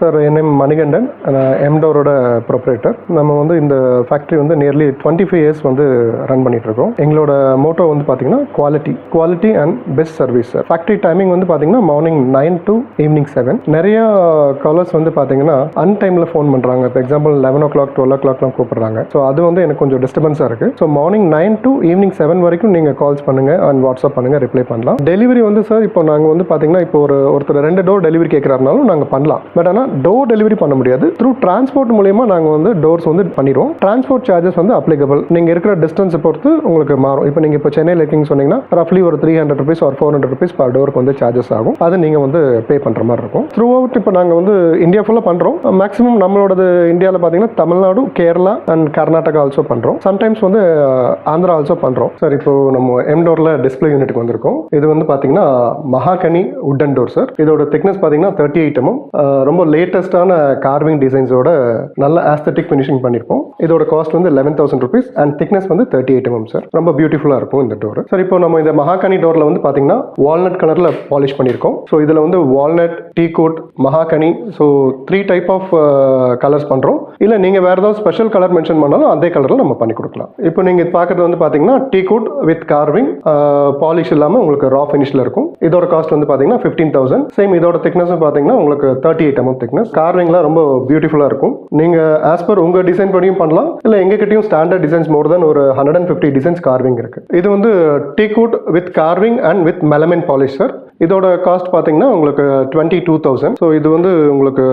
Sir என் name Manikandan. நான் எம்டோரோட proprietor நம்ம வந்து இந்த ஃபேக்ட்ரி வந்து நியர்லி டுவெண்ட்டி ஃபைவ் இயர்ஸ் வந்து ரன் பண்ணிட்டு இருக்கோம் எங்களோட மோட்டோ வந்து பார்த்தீங்கன்னா quality quality and best service sir factory timing வந்து பார்த்தீங்கன்னா morning nine to evening seven நிறைய காலர்ஸ் வந்து பார்த்தீங்கன்னா அன்டைமில் ஃபோன் பண்ணுறாங்க இப்போ example eleven o'clock twelve ஓ கிளாக்லாம் கூப்பிட்றாங்க. ஸோ அது வந்து எனக்கு கொஞ்சம் டிஸ்டர்பன்ஸாக இருக்குது so morning nine to evening seven வரைக்கும் நீங்கள் கால்ஸ் பண்ணுங்கள் அண்ட் வாட்ஸ்அப் பண்ணுங்கள் ரிப்ளை பண்ணலாம். டெலிவரி வந்து சார் இப்போ நாங்கள் வந்து பார்த்தீங்கன்னா இப்போ ஒரு ஒருத்தர் ரெண்டு டோர் டெலிவரி கேட்குறாருனாலும் நாங்கள் பண்ணலாம். பட் ஆனால் டோர் டெலிவரி பண்ண முடியாது. த்ரூ டிரான்ஸ்போர்ட் மூலயமா நாங்கள் வந்து டோர்ஸ் வந்து பண்ணிடுவோம். டிரான்ஸ்போர்ட் சார்ஜஸ் வந்து அப்ளிகபிள் நீங்கள் இருக்கிற டிஸ்டன்ஸை பொறுத்து உங்களுக்கு மாறும். இப்போ நீங்கள் இப்போ சென்னையில் இருக்கீங்கன்னு சொன்னீங்கன்னா ரஃப்லி ஒரு த்ரீ ஹண்ட்ரட் ருபீஸ் ஒரு ஃபோர் ஹண்ட்ரட் ருபீஸ் பர் டோருக்கு வந்து சார்ஜஸ் ஆகும். அது நீங்கள் வந்து பே பண்ணுற மாதிரி இருக்கும். த்ரூ அவுட் இப்போ நாங்கள் வந்து இந்தியா ஃபுல்லாக பண்ணுறோம் மேக்ஸிமம் நம்மளோடது இந்தியாவில் பார்த்தீங்கன்னா தமிழ்நாடு கேரளா அண்ட் கர்நாடகா ஆல்சோ பண்ணுறோம் சம்டைம்ஸ் வந்து ஆந்திரா ஆல்சோ பண்ணுறோம் சார் இப்போ நம்ம எம்டோரில் டிஸ்பிளே யூனிட்டுக்கு வந்திருக்கோம். இது வந்து பார்த்தீங்கன்னா மகாகனி உட்டன் டோர் சார் இதோட திக்னஸ் பார்த்தீங்கன்னா தேர்ட்டி எயிட் எம்எம் ரொம்ப லேட்டஸ்டான கார்விங் டிசைன்ஸோட நல்ல ஆஸ்தட்டிக் ஃபினிஷிங் பண்ணியிருப்போம் இதோட காஸ்ட் வந்து eleven thousand rupees and thickness வந்து தேர்ட்டி எயிட் எம்எம் சார் ரொம்ப பியூட்டிஃபுல்லாக இருக்கும் இந்த டோர் சார் இப்போ நம்ம இந்த மகாகனி டோரில் வந்து பார்த்தீங்கன்னா வால்நட் கலரில் பாலிஷ் பண்ணியிருக்கோம் ஸோ இதில் வந்து walnut teak wood mahogany so three type of colours பண்ணுறோம் இல்லை நீங்கள் வேறு ஏதாவது ஸ்பெஷல் கலர் மென்ஷன் பண்ணாலும் அதே கலரில் நம்ம பண்ணி கொடுக்கலாம். இப்போ நீங்கள் இது பார்க்குறது வந்து பார்த்தீங்கன்னா teak wood with carving uh, polish இல்லாமல் உங்களுக்கு ரா ஃபினிஷில் இருக்கும். இதோட காஸ்ட் வந்து பார்த்தீங்கன்னா ஃபிஃப்டீன் தௌசண்ட் சேம் இதோட திக்னஸும் பார்த்தீங்கன்னா உங்களுக்கு தேர்ட்டி எயிட் எம்எம் திக்னஸ் கார்விங்லாம் ரொம்ப பியூட்டிஃபுல்லாக இருக்கும். நீங்கள் ஆஸ் பர் உங்கள் டிசைன் படியும் பண்ணலாம். இல்லை எங்ககிட்டயும் ஸ்டாண்டர்ட் டிசைன்ஸ் மோர் தென் ஒரு hundred and fifty designs carving இருக்கு. இது வந்து teak wood with carving and with melamine polish sir இதோட காஸ்ட் பார்த்தீங்கன்னா உங்களுக்கு டுவெண்ட்டி டூ தௌசண்ட் ஸோ இது வந்து உங்களுக்கு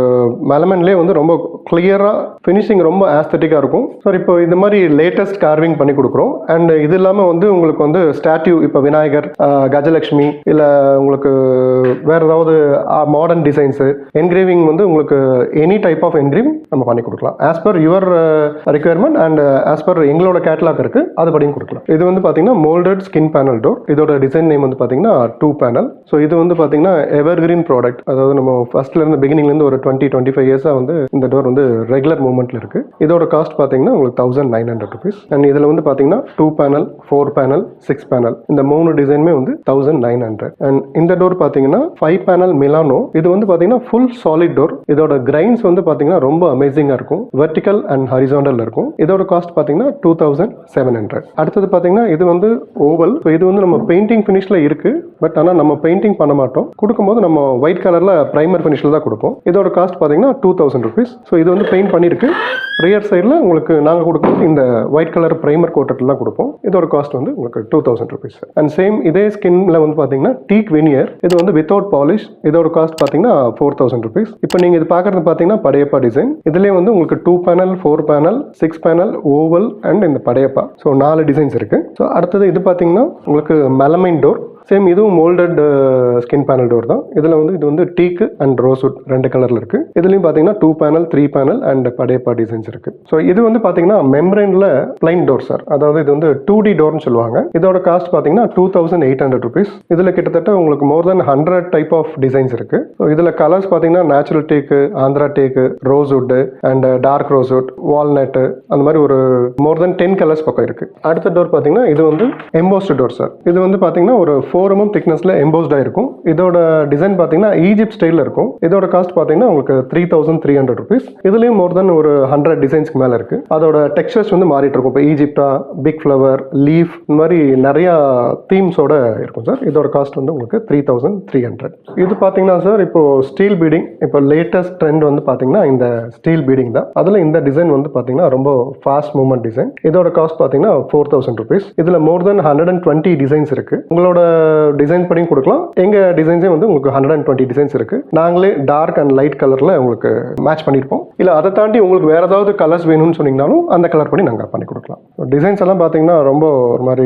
மெலமன்லேயே வந்து ரொம்ப கிளியராக ஃபினிஷிங் ரொம்ப ஆஸ்தட்டிக்காக இருக்கும். சார் இப்போ இந்த மாதிரி லேட்டஸ்ட் கார்விங் பண்ணி கொடுக்குறோம். அண்ட் இது இல்லாமல் வந்து உங்களுக்கு வந்து ஸ்டாட்யூ இப்போ விநாயகர் கஜலட்சுமி இல்லை உங்களுக்கு வேறு ஏதாவது மாடர்ன் டிசைன்ஸு என்கிரேவிங் வந்து உங்களுக்கு எனி டைப் ஆஃப் என்ட்ரியும் நம்ம பண்ணி கொடுக்கலாம். As per your requirement and as per எங்களோட கேட்லாக் இருக்கு அதுபடியும் கொடுக்கலாம். இது வந்து பார்த்தீங்கன்னா மோல்டட் ஸ்கின் பேனல் டோர் இதோட டிசைன் நேம் வந்து பார்த்தீங்கன்னா டூ பேனல் ஸோ இது வந்து பார்த்தீங்கன்னா எவர் கிரீன் ப்ராடக்ட் அதாவது நம்ம ஃபர்ஸ்ட்ல இருந்து ஒரு டுவெண்ட்டி டுவெண்ட்டி ஃபைவ் இயர்ஸாக வந்து இந்த டோர் வந்து ரெகுலர் மூவ்மெண்ட்ல இருக்கு. இதோட காஸ்ட் பார்த்தீங்கன்னா உங்களுக்கு thousand nine hundred rupees and இதில் வந்து பார்த்தீங்கன்னா two panel four panel six panel இந்த மூணு டிசைனுமே வந்து தௌசண்ட் நைன் ஹண்ட்ரட் அண்ட் இந்த டோர் பார்த்தீங்கன்னா ஃபைவ் பேனல் மிலானோ இது வந்து பார்த்தீங்கன்னா ஃபுல் சாலிட் டோர் இதோட கிரைன்ஸ் வந்து பார்த்தீங்கன்னா ரொம்ப அமேசிங்காக இருக்கும். வெர்டிக்கல் அண்ட் ஹரிசாண்டல் இருக்கும். இதோட காஸ்ட் பார்த்தீங்கன்னா டூ தௌசண்ட் செவன் ஹண்ட்ரட் அடுத்தது பார்த்தீங்கன்னா இது வந்து ஓவல் ஸோ இது வந்து நம்ம பெயிண்டிங் ஃபினிஷில் இருக்கு. பட் ஆனால் நம்ம பெயிண்டிங் பண்ண மாட்டோம். கொடுக்கும்போது நம்ம ஒயிட் கலரில் ப்ரைமர் ஃபினிஷில் தான் கொடுப்போம். இதோட காஸ்ட் பார்த்தீங்கன்னா டூ தௌசண்ட் ருபீஸ் ஸோ இது வந்து பெயிண்ட் பண்ணியிருக்கு ரியர் சைடில் உங்களுக்கு நாங்கள் கொடுக்குறது இந்த ஒயிட் கலர் ப்ரைமர் கோட்டட்லாம் கொடுப்போம். இதோட காஸ்ட் வந்து உங்களுக்கு two thousand rupees and same இதே ஸ்கின்ல வந்து பார்த்தீங்கன்னா டீக் வெனியர் இது வந்து வித்தவுட் பாலிஷ் இதோட காஸ்ட் பார்த்தீங்கன்னா ஃபோர் தௌசண்ட் ருபீஸ் இப்போ இப்போ நீங்கள் இது பார்க்குறது பார்த்தீங்கன்னா படையப்பா டிசைன் இதுலேயே வந்து உங்களுக்கு two panel four panel six panel oval and இந்த படையப்பா. ஸோ நாலு டிசைன்ஸ் இருக்குது ஸோ அடுத்தது இது பார்த்தீங்கன்னா உங்களுக்கு மெலமைன் டோர் சேம் இதுவும் மோல்டட் ஸ்கின் பேனல் டோர் தான். இதில் வந்து இது வந்து டீக்கு அண்ட் ரோஸ்வுட் ரெண்டு கலரில் இருக்குது இதுலையும் பார்த்தீங்கன்னா two panel three panel and Padayappa designs இருக்குது ஸோ இது வந்து பார்த்தீங்கன்னா மெம்ரைனில் பிளைன் டோர் சார் அதாவது இது வந்து டூ டி டோர்னு சொல்லுவாங்க. இதோட காஸ்ட் பார்த்தீங்கன்னா two thousand eight hundred rupees இதில் கிட்டத்தட்ட உங்களுக்கு more than hundred type of designs இருக்குது ஸோ இதில் கலர்ஸ் பார்த்தீங்கன்னா natural teak Andhra teak rosewood and dark rosewood walnut அந்த மாதிரி ஒரு மோர் தென் டென் கலர்ஸ் பக்கம் இருக்குது அடுத்த டோர் பார்த்தீங்கன்னா இது வந்து எம்போஸ்டு டோர் சார் இது வந்து பார்த்தீங்கன்னா ஒரு ஃபோர் எம்எம் எம்போஸ்டாக இருக்கும் இதோட டிசைன் பார்த்தீங்கன்னா ஈஜிப்ட் ஸ்டைலில் இருக்கும். இதோட காஸ்ட் பார்த்தீங்கன்னா உங்களுக்கு three thousand three hundred rupees இதுலேயும் மோர் தென் ஒரு ஹண்ட்ரட் டிசைன்ஸ்க்கு மேலே இருக்கு. அதோட டெக்ஸ்டர்ஸ் வந்து மாறிட்டு இருக்கும். இப்போ ஈஜிப்டா பிக் ஃப்ளவர் லீஃப் இந்த மாதிரி நிறையா தீம்ஸோட இருக்கும் சார் இதோட காஸ்ட் வந்து உங்களுக்கு த்ரீ தௌசண்ட் த்ரீ ஹண்ட்ரட் இது பார்த்தீங்கன்னா சார் இப்போ ஸ்டீல் பீடிங் இப்போ லேட்டஸ்ட் ட்ரெண்ட் வந்து பார்த்தீங்கன்னா இந்த ஸ்டீல் பீடிங் தான். அதில் இந்த டிசைன் வந்து பார்த்தீங்கன்னா ரொம்ப ஃபாஸ்ட் மூவ்மெண்ட் டிசைன் இதோட காஸ்ட் பார்த்தீங்கன்னா ஃபோர் தௌசண்ட் ருபீஸ் இதில் more than hundred and twenty designs இருக்குது உங்களோட டிசைன் படியும் கொடுக்கலாம். எங்க டிசைன்ஸே வந்து உங்களுக்கு ஹண்ட்ரட் அண்ட் டுவெண்ட்டி டிசைன்ஸ் இருக்கு. நாங்களே டார்க் அண்ட் லைட் கலர்ல உங்களுக்கு மேட்ச் பண்ணியிருப்போம் இல்ல அதை தாண்டி உங்களுக்கு வேற ஏதாவது கலர்ஸ் வேணும்னு சொன்னீங்கனாலும் அந்த கலர் படி நாங்கள் பண்ணி கொடுக்கலாம். டிசைன்ஸ் எல்லாம் பார்த்தீங்கன்னா ரொம்ப ஒரு மாதிரி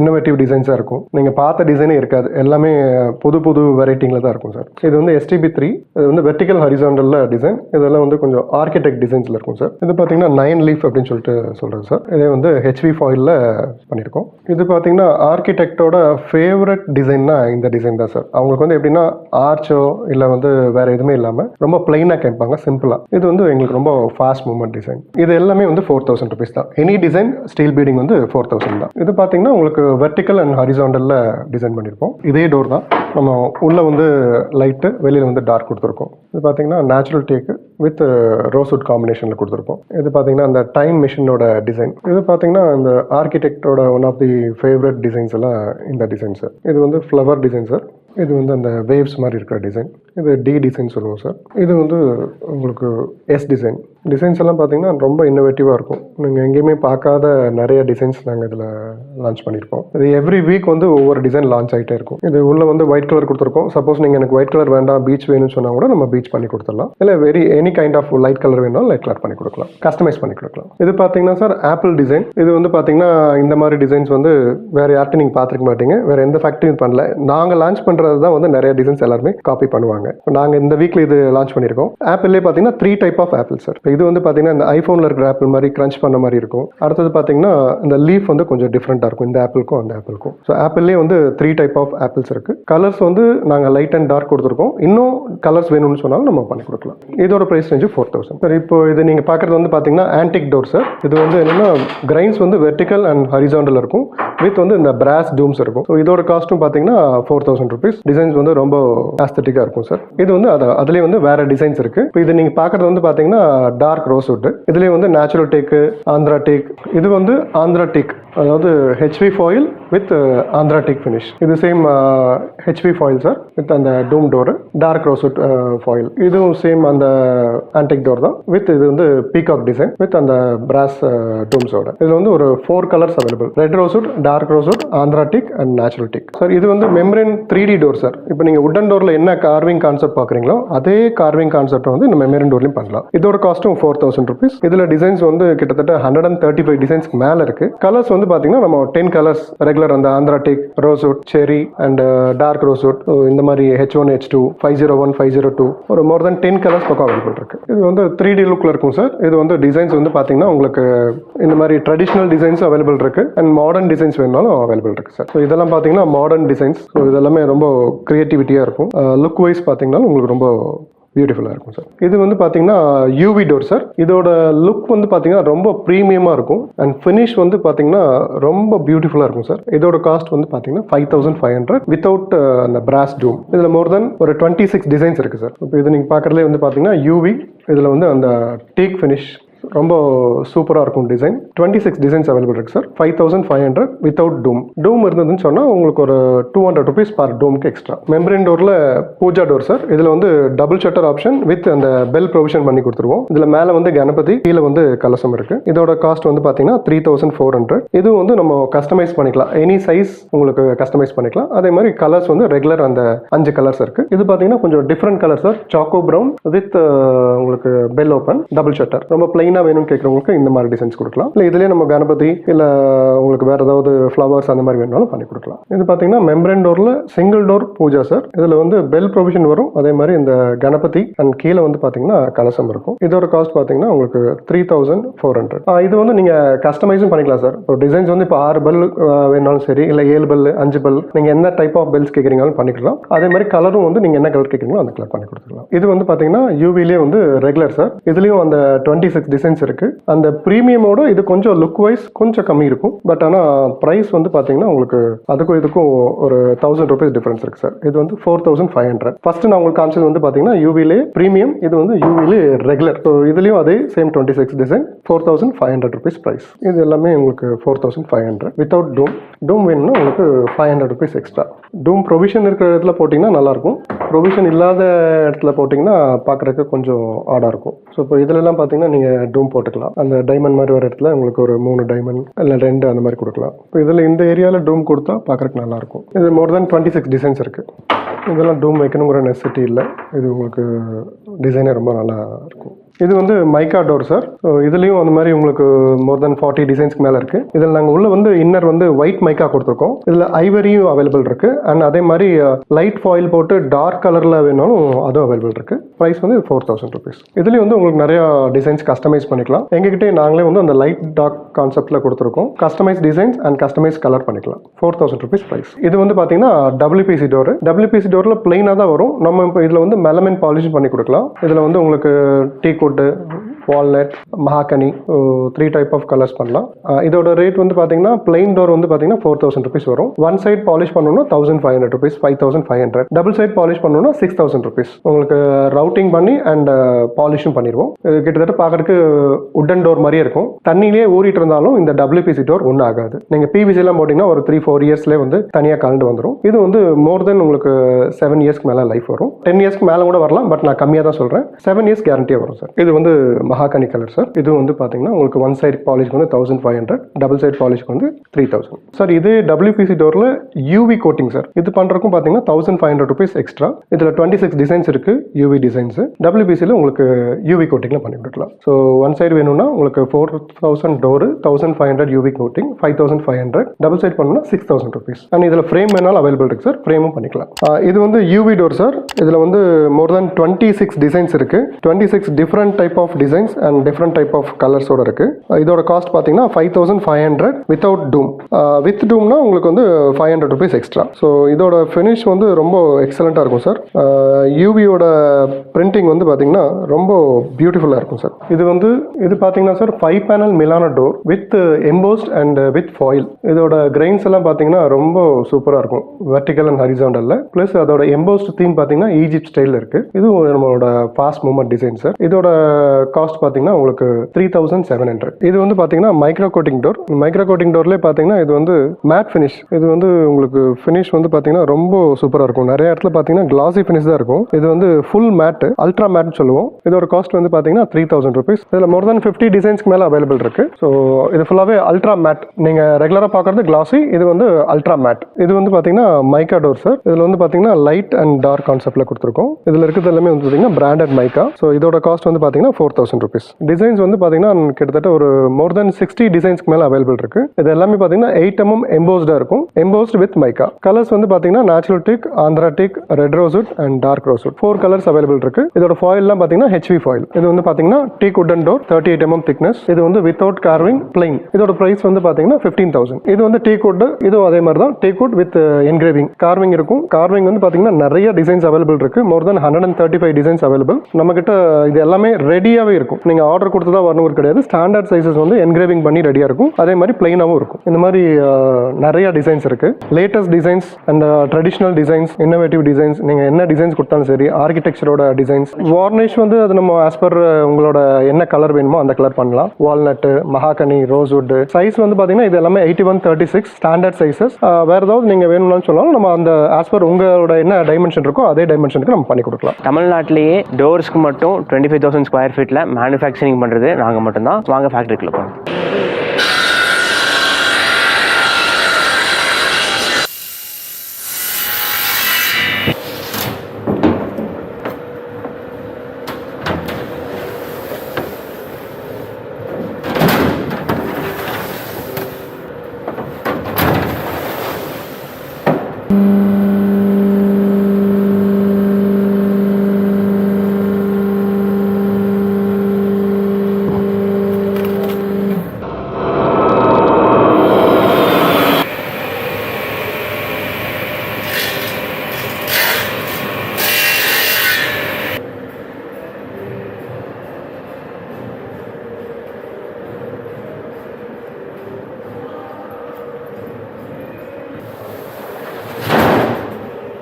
இன்னோவேட்டிவ் டிசைன்ஸாக இருக்கும். நீங்கள் பார்த்த டிசைனே இருக்காது. எல்லாமே புது புது வெரைட்டிங்கில் தான் இருக்கும் சார் இது வந்து எஸ்டிபி த்ரீ இது வந்து வெர்டிக்கல் ஹரிசாண்டலில் டிசைன் இதெல்லாம் வந்து கொஞ்சம் ஆர்கிடெக்ட் டிசைன்ஸில் இருக்கும் சார் இது பார்த்தீங்கன்னா நைன் லீஃப் அப்படின்னு சொல்லிட்டு சொல்கிறேன் சார் இதே வந்து ஹெச்வி ஃபாயிலில் பண்ணியிருக்கோம் இது பார்த்தீங்கன்னா ஆர்கிடெக்டோட ஃபேவரட் டிசைன்னா இந்த டிசைன் தான் சார் அவங்களுக்கு வந்து எப்படின்னா ஆர்ச்சோ இல்லை வந்து வேறு எதுவுமே இல்லாமல் ரொம்ப பிளைனாக கேட்பாங்க சிம்பிளாக இது வந்து எங்களுக்கு ரொம்ப ஃபாஸ்ட் மூவ்மெண்ட் டிசைன் இது எல்லாமே வந்து ஃபோர் தௌசண்ட் ருபீஸ் தான். எனி டிசைன் ஸ்டீல் பீடிங் வந்து ஃபோர் தௌசண்ட் தான். இது பார்த்தீங்கன்னா உங்களுக்கு வெர்டிக்கல் அண்ட் ஹரிசாண்டலில் டிசைன் பண்ணியிருப்போம் இதே டோர் தான். நம்ம உள்ளே வந்து லைட்டு வெளியில் வந்து டார்க் கொடுத்துருக்கோம். இது பார்த்தீங்கன்னா natural uh, teak with rosewood காம்பினேஷனில் கொடுத்துருப்போம். இது பார்த்தீங்கன்னா அந்த டைம் மிஷினோட டிசைன் இது பார்த்தீங்கன்னா இந்த ஆர்கிடெக்டோட one of the favourite designs எல்லாம் இந்த டிசைன் சார் இது வந்து ஃப்ளவர் டிசைன் சார் இது வந்து அந்த வேவ்ஸ் மாதிரி இருக்கிற டிசைன் இது டி டிசைன் சொல்லுவோம் சார் இது வந்து உங்களுக்கு எஸ் டிசைன் டிசைன்ஸ் எல்லாம் பார்த்தீங்கன்னா ரொம்ப இன்னோவேட்டிவாக இருக்கும். நீங்கள் எங்கேயுமே பார்க்காத நிறைய டிசைன்ஸ் நாங்கள் இதில் லான்ச் பண்ணியிருக்கோம். இது எவ்ரி வீக் வந்து ஒவ்வொரு டிசைன் லான்ச் ஆகிட்டே இருக்கும். இது உள்ள வந்து ஒயிட் கலர் கொடுத்துருக்கோம். சப்போஸ் நீங்கள் எனக்கு ஒயிட் கலர் வேண்டாம் பீச் வேணும்னு சொன்னால் கூட நம்ம பீச் பண்ணி கொடுத்துடலாம். இல்லை very any kind of light colour வேணாலும் லைட் கலர் பண்ணி கொடுக்கலாம். கஸ்டமைஸ் பண்ணி கொடுக்கலாம். இது பார்த்தீங்கன்னா சார் ஆப்பிள் டிசைன் இது வந்து பார்த்தீங்கன்னா இந்த மாதிரி டிசைன்ஸ் வந்து வேறு யார்ட்டும் நீங்கள் பார்த்துருக்க மாட்டீங்க. வேறு எந்த ஃபேக்ட்ரியும் பண்ணல. நாங்கள் லான்ச் பண்ணுறது தான் வந்து நிறைய டிசைன்ஸ் எல்லாருமே காப்பி பண்ணுவாங்க. நாங்கள் இந்த வீக்கில் இது லான்ச் பண்ணியிருக்கோம். ஆப்பிள்லேயே பார்த்தீங்கன்னா three type of apple sir இது வந்து பார்த்தீங்கன்னா இந்த ஐஃபோனில் இருக்கிற ஆப்பிள் மாதிரி கிரன்ச் பண்ண மாதிரி இருக்கும். அடுத்தது பார்த்தீங்கன்னா இந்த லீஃப் வந்து கொஞ்சம் டிஃப்ரெண்ட்டாக இருக்கும். இந்த ஆப்பிளுக்கும் அந்த ஆப்பிளுக்கும் ஸோ ஆப்பிள்லேயே வந்து த்ரீ டைப் ஆஃப் ஆப்பிள்ஸ் இருக்குது கலர்ஸ் வந்து நாங்கள் லைட் அண்ட் டார்க் கொடுத்துருக்கோம். இன்னும் கலர்ஸ் வேணும்னு சொன்னாலும் நம்ம பண்ணி கொடுக்கலாம். இதோட price range four thousand sir இப்போ இது நீங்கள் பார்க்குறது வந்து பார்த்தீங்கன்னா ஆன்டிக் டோர் சார் இது வந்து என்னென்னா கிரைன்ஸ் வந்து வெர்டிக்கல் அண்ட் ஹரிசாண்டல் இருக்கும். வித் வந்து இந்த பிராஸ் டூம்ஸ் இருக்கும். ஸோ இதோட காஸ்ட்டும் பார்த்தீங்கன்னா ஃபோர் தௌசண்ட் ருபீஸ் டிசைன்ஸ் வந்து ரொம்ப ஆஸ்தட்டிக்காக இருக்கும் சார் இது வந்து அது அதுலேயே வந்து வேறு டிசைன்ஸ் இருக்குது இப்போ இது நீங்கள் பார்க்குறது வந்து பார்த்தீங்கன்னா டார்க் ரோஸ் உட்டு இதுலேயே வந்து நேச்சுரல் டேக்கு ஆந்திரா டேக் இது வந்து ஆந்திரா டேக் அதாவது HP foil with Andhra teak finish இது same HP foil sir with அந்த dome door dark rosewood foil இதுவும் சேம் அந்த ஆன்டிக் டோர் தான். வித் இது வந்து பீகாக் டிசைன் வித் அந்த பிராஸ் டூம்ஸோட இதில் வந்து ஒரு four colours available red rosewood dark rosewood Andhra teak and natural teak sir இது வந்து membrane three D door sir இப்போ நீங்கள் உட்டன் டோரில் என்ன கார்விங் கான்செப்ட் பார்க்குறீங்களோ அதே கார்விங் கான்செப்ட் வந்து இந்த மெமரன் டோர்லையும் பண்ணலாம். இதோட காஸ்ட் காஸ்ட்டும் ஃபோர் தௌசண்ட் ருபீஸ் இதில் டிசைன்ஸ் வந்து கிட்டத்தட்ட ஹண்ட்ரட் அண்ட் தேர்ட்டி ஃபைவ் டிசைன்ஸ்க்கு மேலே இருக்கு. கலர்ஸ் வந்து பார்த்தீங்கன்னா நம்ம டென் கலர்ஸ் ரெகுலர் அந்த Andhra teak rosewood cherry and dark rosewood இந்த மாதிரி H one H two five zero one five zero two ஒரு மோர் தென் டென் கலர்ஸ் பக்கம் அவைலபிள் இருக்கு. இது வந்து த்ரீ டி லுக்கில் இருக்கும் சார் இது வந்து டிசைன்ஸ் வந்து பார்த்தீங்கன்னா உங்களுக்கு இந்த மாதிரி ட்ரெடிஷ்னல் டிசைன்ஸ் அவைலபிள் இருக்கு. அண்ட் மாடர்ன் டிசைன்ஸ் வேணாலும் அவைலபிள் இருக்கு சார் ஸோ இதெல்லாம் பார்த்தீங்கன்னா மாடர்ன் டிசைன்ஸ் ஸோ இதெல்லாமே ரொம்ப கிரியேட்டிவிட்டியாக இருக்கும். Uh, லுக் வைஸ் பார்த்தீங்கன்னா உங்களுக்கு ரொம்ப பியூட்டிஃபுல்லாக இருக்கும் சார் இது வந்து பார்த்தீங்கன்னா யூவி டோர் சார் இதோட லுக் வந்து பார்த்தீங்கன்னா ரொம்ப ப்ரீமியமாக இருக்கும். அண்ட் ஃபினிஷ் வந்து பார்த்தீங்கன்னா ரொம்ப பியூட்டிஃபுல்லாக இருக்கும் சார் இதோட காஸ்ட் வந்து பார்த்தீங்கன்னா five thousand five hundred without அந்த பிராஸ் டூம் இதில் மோர் தென் ஒரு டுவெண்ட்டி சிக்ஸ் டிசைன்ஸ் இருக்குது சார் இப்போ இது நீங்கள் பார்க்குறதுலே வந்து பார்த்தீங்கன்னா யூவி இதில் வந்து அந்த டீக் ஃபினிஷ் ரொம்ப சூப்பராக இருக்கும் design twenty six designs available இருக்கு sir five thousand five hundred without dome dome இருந்ததுன்னு சொன்னால் உங்களுக்கு ஒரு டூ ஹண்ட்ரட் ருபீஸ் பர் டூம்க்கு எக்ஸ்ட்ரா மெம்பரின் டோரில் பூஜா டோர் சார் இதில் வந்து டபுள் ஷட்டர் ஆப்ஷன் வித் அந்த பெல் ப்ரொவிஷன் பண்ணி கொடுத்துருவோம். இதில் மேலே வந்து கணபதி கீழே வந்து கலசம் இருக்கு. இதோட காஸ்ட் வந்து பார்த்தீங்கன்னா த்ரீ தௌசண்ட் ஃபோர் ஹண்ட்ரட் இதுவும் வந்து நம்ம கஸ்டமைஸ் பண்ணிக்கலாம். எனி சைஸ் உங்களுக்கு கஸ்டமைஸ் பண்ணிக்கலாம். அதே மாதிரி கலர்ஸ் வந்து ரெகுலர் அந்த அஞ்சு கலர்ஸ் இருக்கு. இது பார்த்தீங்கன்னா கொஞ்சம் different colour sir choco brown with உங்களுக்கு பெல் ஓப்பன் டபுள் ஷட்டர் ரொம்ப பிளைனாக வேணும்னு கேட்குறவங்களுக்கு இந்த மாதிரி டிசைன்ஸ் கொடுக்கலாம். இல்லை இதுலேயே நம்ம கணபதி இல்லை உங்களுக்கு வேறு ஏதாவது ஃப்ளவர்ஸ் அந்த மாதிரி வேணாலும் பண்ணி கொடுக்கலாம். இது பார்த்தீங்கன்னா மெம்பரன் டோரில் சிங்கிள் டோர் பூஜா சார் இதில் வந்து பெல் ப்ரொவிஷன் வரும். அதே மாதிரி இந்த கணபதி அண்ட் கீழே வந்து பார்த்தீங்கன்னா கலசம் இருக்கும். இதோட காஸ்ட் பார்த்தீங்கன்னா உங்களுக்கு த்ரீ தௌசண்ட் ஃபோர் ஹண்ட்ரட் இது வந்து நீங்கள் கஸ்டமைஸும் பண்ணிக்கலாம் சார் இப்போ டிசைன்ஸ் வந்து இப்போ ஆறு பெல் வேணாலும் சரி இல்லை ஏழு பெல் அஞ்சு பெல் நீங்கள் என்ன டைப் ஆஃப் பெல்ஸ் கேட்குறீங்களும் பண்ணிக்கலாம். அதே மாதிரி கலரும் வந்து நீங்கள் என்ன கலர் கேட்குறீங்களோ அந்த கலர் பண்ணி கொடுத்துக்கலாம். இது வந்து பார்த்தீங்கன்னா யூவிலே வந்து ரெகுலர் சார் இதுலேயும் அந்த டுவெண்ட்டி சிக்ஸ் டிசைன்ஸ் இருக்குது அந்த ப்ரீமியமோட இது கொஞ்சம் லுக் வைஸ் கொஞ்சம் கம்மி இருக்கும். பட் ஆனால் ப்ரைஸ் வந்து பார்த்தீங்கன்னா உங்களுக்கு அதுக்கும் இதுக்கும் ஒரு தௌசண்ட் ருபீஸ் டிஃபரன்ஸ் இருக்குது சார் இது வந்து four thousand five hundred first நான் உங்களுக்கு காமிச்சது வந்து பார்த்தீங்கன்னா யூவிலே ப்ரீமியம் இது வந்து யூவிலே ரெகுலர் ஸோ இதுலேயும் அதே same twenty six design four thousand five hundred rupees price இது எல்லாமே உங்களுக்கு four thousand five hundred without dome dome வேணும்னா உங்களுக்கு five hundred rupees extra dome provision இருக்கிற இடத்துல போட்டிங்கன்னா நல்லாயிருக்கும் ப்ரொவிஷன் இல்லாத இடத்துல போட்டிங்கன்னா பார்க்குறதுக்கு கொஞ்சம் ஆடாக இருக்கும். ஸோ இப்போ இதுலலாம் பார்த்தீங்கன்னா நீங்கள் டூம் போட்டுக்கலாம். அந்த டைமண்ட் மாதிரி வர இடத்துல உங்களுக்கு ஒரு மூணு டைமண்ட் இல்லை ரெண்டு அந்த மாதிரி கொடுக்கலாம். இப்போ இதில் இந்த ஏரியாவில் டூம் கொடுத்தா பார்க்குறதுக்கு நல்லாயிருக்கும் இது more than twenty six designs இருக்குது இதெல்லாம் டூம் வைக்கணுங்கிற நெசிட்டி இல்லை. இது உங்களுக்கு டிசைனே ரொம்ப நல்லா இருக்கும். இது வந்து மைக்கா டோர் சார் ஸோ இதுலேயும் அந்த மாதிரி உங்களுக்கு மோர் தென் ஃபார்ட்டி டிசைன்ஸ்க்கு மேலே இருக்குது இதில் நாங்கள் உள்ள வந்து இன்னர் வந்து ஒயிட் மைக்கா கொடுத்துருக்கோம். இதில் ஐவரியும் அவைலபிள் இருக்குது அண்ட் அதே மாதிரி uh, லைட் ஃபாயில் போட்டு டார்க் கலரில் வேணாலும் அதுவும் அவைலபிள் இருக்குது ப்ரைஸ் வந்து ஃபோர் தௌசண்ட் ருபீஸ் இதுலேயும் வந்து உங்களுக்கு நிறையா டிசைன்ஸ் கஸ்டமைஸ் பண்ணிக்கலாம். எங்ககிட்டே நாங்களே வந்து அந்த லைட் டார்க் கான்செப்ட்டில் கொடுத்துருக்கோம். Customise designs and customise colour பண்ணிக்கலாம். ஃபோர் தௌசண்ட் ருபீஸ் ப்ரைஸ் இது வந்து பார்த்தீங்கன்னா டபிள்யூபிசி டோர் டபிள்யூபிசி டோரில் பிளெயினாக தான் வரும். நம்ம இப்போ இதில் வந்து மெலமின் பாலிஷ் பண்ணி கொடுக்கலாம். இதில் வந்து உங்களுக்கு tea rosewood walnut mahogany three type of colours பண்ணலாம். இதோட ரேட் வந்து பார்த்தீங்கன்னா பிளைன் டோர் வந்து பார்த்தீங்கன்னா ஃபோர் தௌசண்ட் ருபீஸ் வரும். ஒன் சைட் பாலிஷ் பண்ணணும்னா thousand five hundred rupees five thousand five hundred double side polish பண்ணணும்னா சிக்ஸ் தௌசண்ட் ருபீஸ் உங்களுக்கு ரவுட்டிங் பண்ணி அண்ட் பாலிஷும் பண்ணிடுவோம். கிட்டத்தட்ட பார்க்கறதுக்கு உட்டன் டோர் மாதிரியே இருக்கும். தண்ணியிலே ஊறிட்டு இருந்தாலும் இந்த டபிள்யூபிசி டோர் ஒன்றும் ஆகாது. நீங்கள் பிவிசி எல்லாம் போட்டிங்கன்னா ஒரு த்ரீ ஃபோர் இயர்ஸ்லேயே வந்து தனியாக கலந்து வந்துடும் இது வந்து மோர் தென் உங்களுக்கு செவன் இயர்ஸ்க்கு மேலே லைஃப் வரும். டென் இயர்ஸ்க்கு மேலே கூட வரலாம் பட் நான் கம்மியாக தான் சொல்கிறேன் செவன் இயர்ஸ் கேரண்டியாக வரும் சார் இது வந்து மகாகனி கலர் சார் இது வந்து பார்த்தீங்கன்னா உங்களுக்கு ஒன் சைட் பாலிஷ்க்கு வந்து thousand five hundred double side பாலிஷ்க்கு வந்து த்ரீ தௌசண்ட் சார் இது டபிள்யூபிசி டோரில் யூவி கோட்டிங் சார் இது பண்ணுறக்கும் பார்த்தீங்கன்னா thousand five hundred rupees extra இதில் டுவெண்ட்டி சிக்ஸ் டிசைன்ஸ் இருக்குது யூவி டிசைன்ஸ் டபிள்யூபிசியில் உங்களுக்கு யூவி கோட்டிங்கில் பண்ணி கொடுக்கலாம் ஸோ ஒன் சைடு வேணும்னா உங்களுக்கு four thousand door thousand five hundred UV coating five thousand five hundred double side பண்ணணும்னா சிக்ஸ் தௌசண்ட் ருபீஸ் அண்ட் இதில் ஃப்ரேம் வேணாலும் அவைலபிள் இருக்கு சார் ஃப்ரேமும் பண்ணிக்கலாம். இது வந்து யூவி டோர் சார் இதில் வந்து more than twenty six designs இருக்குது twenty six different type of design designs and different type of கலர்ஸோட இருக்குது இதோட காஸ்ட் பார்த்தீங்கன்னா five thousand five hundred without dome with டூம்னா உங்களுக்கு வந்து five hundred rupees extra so இதோட finish வந்து ரொம்ப எக்ஸலண்ட்டாக இருக்கும் சார் யூவியோட பிரிண்டிங் வந்து பார்த்தீங்கன்னா ரொம்ப பியூட்டிஃபுல்லாக இருக்கும் சார் இது வந்து இது பார்த்தீங்கன்னா sir five panel Milan door with embossed and with foil இதோட கிரெயின்ஸ் எல்லாம் பார்த்தீங்கன்னா ரொம்ப சூப்பராக இருக்கும் வெர்டிக்கல் அண்ட் ஹரிசாண்டலில் ப்ளஸ் அதோட எம்போஸ்ட் தீம் பார்த்தீங்கன்னா ஈஜிப்ட் ஸ்டைலில் இருக்குது இது நம்மளோட ஃபாஸ்ட் மூமெண்ட் டிசைன் சார் இதோட காஸ்ட் பார்த்தீங்கன்னா உங்களுக்கு த்ரீ தௌசண்ட் செவன் ஹண்ட்ரட் இது வந்து பார்த்தீங்கன்னா micro coating door micro coating டோர்லேயே பார்த்தீங்கன்னா இது வந்து மேட் ஃபினிஷ் இது வந்து உங்களுக்கு ஃபினிஷ் வந்து பார்த்தீங்கன்னா ரொம்ப சூப்பராக இருக்கும். நிறைய இடத்துல பார்த்தீங்கன்னா கிளாசி ஃபினிஷ் தான் இருக்கும். இது வந்து ஃபுல் மேட் அல்ட்ரா மேட்னு சொல்லுவோம். இதோட காஸ்ட் வந்து பார்த்தீங்கன்னா த்ரீ தௌசண்ட் ருபீஸ் இதில் மோர் தென் ஃபிஃப்டி டிசைன்ஸ்க்கு மேலே அவைலபிள் இருக்கு. ஸோ இது ஃபுல்லாகவே அல்ட்ரா மேட் நீங்கள் ரெகுலராக பார்க்குறது கிளாசி இது வந்து அல்ட்ரா மேட் இது வந்து பார்த்தீங்கன்னா மைக்கா டோர் சார் இதில் வந்து பார்த்தீங்கன்னா லைட் அண்ட் டார்க் கான்செப்ட்டில் கொடுத்துருக்கோம். இதில் இருக்கிறது எல்லாமே வந்து பார்த்தீங்கன்னா பிராண்டட் மைக்கா ஸோ இதோட காஸ்ட் வந்து பார்த்தீங்கன்னா ஃபோர் தௌசண்ட் ருபீஸ் டிசைன்ஸ் வந்து பார்த்தீங்கன்னா கிட்டத்தட்ட ஒரு மோர் தென் சிக்ஸ்டி டிசைன்ஸ்க்கு மேலே அவைலபிள் இருக்கு. இது எல்லாமே பார்த்தீங்கன்னா எயிட் எம்எம் எம்போஸ்டாக இருக்கும். எம்போஸ்ட் வித் மைக்கா கலர்ஸ் வந்து பார்த்தீங்கன்னா natural teak Andhra teak red rosewood and dark rosewood four colours available இருக்கு. இதோட ஃபாயில்லாம் பார்த்தீங்கன்னா ஹெச்வி ஃபாயில் இது வந்து பார்த்தீங்கன்னா teak and door thirty eight MM thickness இது வந்து வித்தவுட் கார்விங் பிளைன் இதோட ப்ரைஸ் வந்து பார்த்தீங்கன்னா ஃபிஃப்டீன் தௌசண்ட் இது வந்து டீக் வுட் இதுவும் அதே மாதிரி தான் teak wood with engraving carving இருக்கும். கார்விங் வந்து பார்த்தீங்கன்னா நிறைய டிசைன்ஸ் அவைலபிள் இருக்கு. More than hundred and thirty five designs available நம்ம கிட்ட இது எல்லாமே ரெடியாகவே இருக்கும் நீங்கள் ஆர்டர் கொடுத்து தான் வரணும் கிடையாது. ஸ்டாண்டர்ட் சைஸஸ் வந்து என்கிரேவிங் பண்ணி ரெடியாக இருக்கும். அதே மாதிரி பிளைனாகவும் இருக்கும். இந்த மாதிரி நிறைய டிசைன்ஸ் இருக்குது latest designs and traditional designs innovative designs நீங்கள் என்ன டிசைன்ஸ் கொடுத்தாலும் சரி ஆர்கிடெக்சரோட டிசைன்ஸ் வார்னிஷ் வந்து அது நம்ம ஆஸ் பர் உங்களோட என்ன கலர் வேணுமோ அந்த கலர் பண்ணலாம். வால்நட்டு மகாகனி ரோஸ்வுட் சைஸ் வந்து பார்த்தீங்கன்னா இது எல்லாமே eighty one thirty six standard sizes வேறு ஏதாவது நீங்கள் வேணும்னு சொன்னாலும் நம்ம அந்த ஆஸ் பர் உங்களோட என்ன டைமென்ஷன் இருக்கோ அதே டைமென்ஷனுக்கு நம்ம பண்ணி கொடுக்கலாம். தமிழ்நாட்டிலேயே டோர்ஸ்க்கு மட்டும் டுவெண்ட்டி ஃபைவ் தௌசண்ட் ஸ்கொயர் ஃபீட்டில் மேனுஃபேக்சரிங் பண்ணுறது நாங்கள் மட்டும்தான். வாங்க ஃபேக்ட்ரிக்குள்ளே போகணும்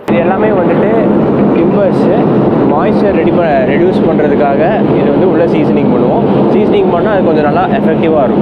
இது எல்லாமே வந்துட்டு டிம்பர்ஸு மாய்ஸ்சர் ரெடி பண்ண ரெடியூஸ் பண்ணுறதுக்காக இது வந்து உள்ள சீசனிங் பண்ணுவோம் ட்ரைனிங் பண்ணால் அது கொஞ்சம் நல்லா எஃபெக்டிவாக இருக்கும்.